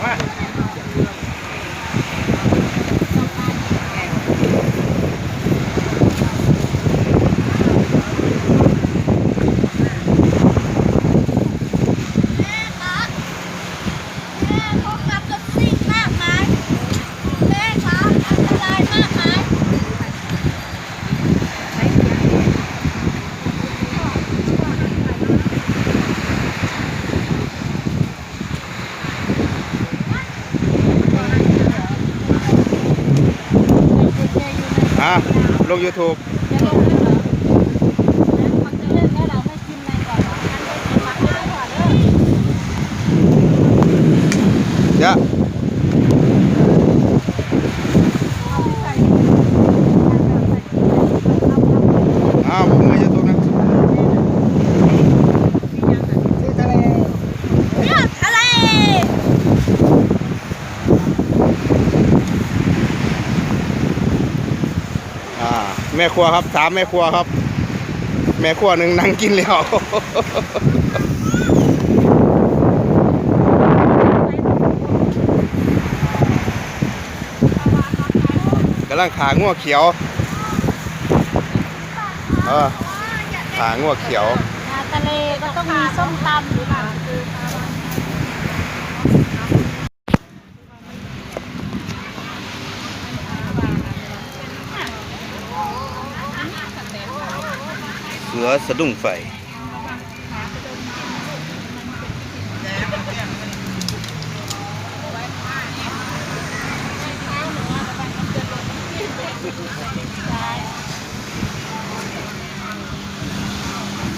แ YouTube แม่ครัวครับสามแม่ครัวครับ แม่ครัวหนึ่งนั่งกินแล้วกำลังขางัวเขียวเออขางัวเขียว ทะเลก็ต้องมีส้มตำหรือเปล่า สะดุ้งไฟ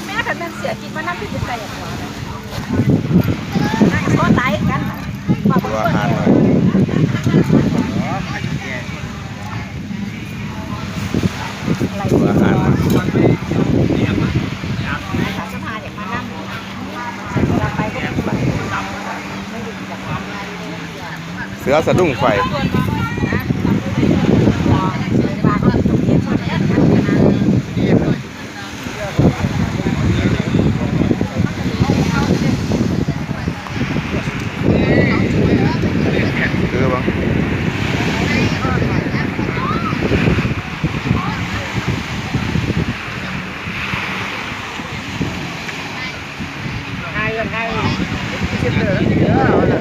แม่ขันแม่เสียกินมาน้ำพริกเป็นไรอย่างไรนั่งซ้อนไลฟ์กันบอก ตัว ว่า อาหารหน่อยตัวอาหารหน่อย สาวสภาอยากมานั่งเวลาไปก็ไม่ไปไม่หยุดจากทำงานเลย เสือสะดุ้งไฟ คือบ้าง hai lần hai xin lửa nữa là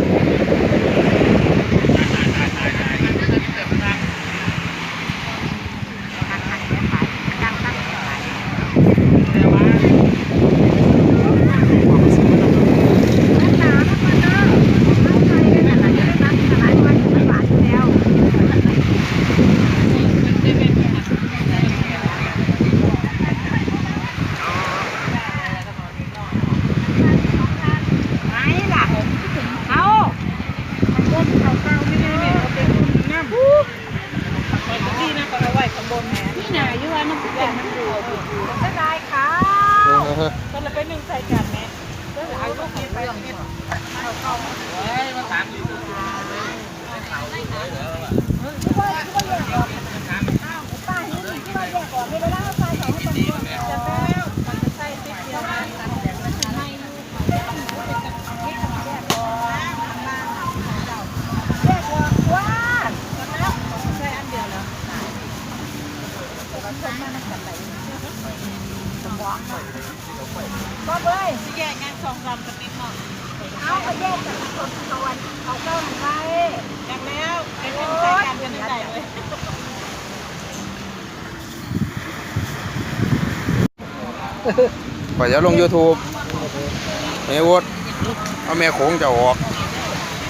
นี่นา อยู่ว่ามันเป็นมันอยู่ก็ได้ค่ะก็เลยไปหนึ่งใส่กันแม่ก็เลยเอาลูกนี้ไปก็เลยแยกงานสองลำกันนิดหน่อยเอาไปแยกจากคนตะวันเขาเก้าหนึ่งไปจากแล้วเป็นหนึ่งใส่กันกันได้เลยปล่อยจะลง YouTube แม่วดเอาแม่โขงจะออก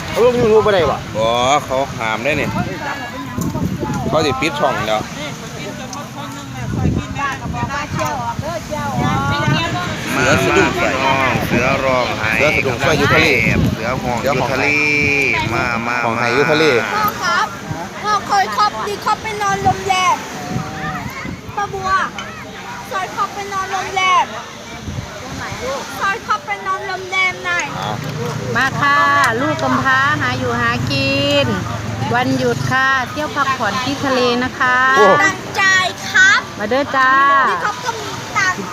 เอาลงยูทูบไปได้ปะบ่เขาหามได้นี่เขาสิปิดช่องแล้วมาเชี่ยวออกเด้บอกว่าเชี่ยวออก สือสะดุ้งไฟเสือร้องไห้เสือสะดุ้งไฟอยู่ทะเลเสือห้องเสืออห้ยู่องทะเลมามาของไห้มาอยู่ทะเลพ่อครับพ่อเคยครอบดีครอบไปนอนโรงแรมป้าบัวซอยครอบไปนอนโรงแรมซอยครอบไปนอนโรงแรมหน่อยอ้าวมาค่ะ ลูกกำพร้าหาอยู่หากิน วันหยุดค่ะ เที่ยวพักผ่อนที่ทะเลนะคะโอ้ตั้งใจครับ มาเด้อจ้าดีครอบก็มี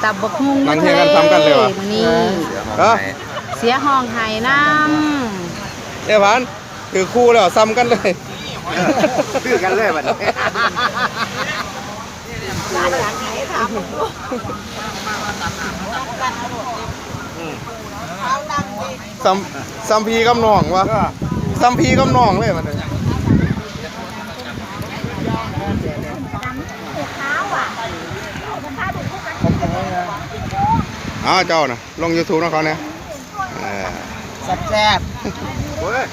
ตังค์กินตับบกฮุ่งนั่ที่งทะเที่ยวเลกันทำกันเลยวะ มื้อนี้เออเสียห้องไห้น้เอ้พันถือคู่แล้วซ้ำกันเลยคือกันเลยบัดนี้ซ้ำซ้ำพีกับน้องวะซ้ำพีกับน้องเลยมันเลย อ้าวเจ้านะลง YouTube นะเขาเนี่ยเออแซ่บเว้ย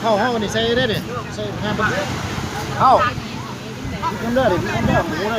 เข้าห้องนี่ใส่ได้ดิใส่งานบน เข้าพี่คำเด้อดิพี่คำเด้อหมูได้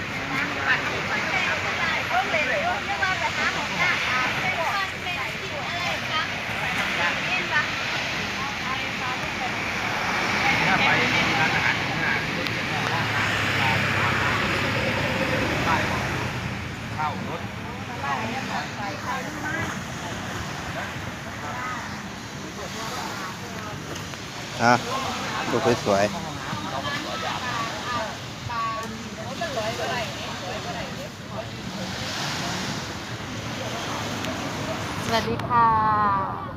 อะดูสวยสวัสดีค่ะ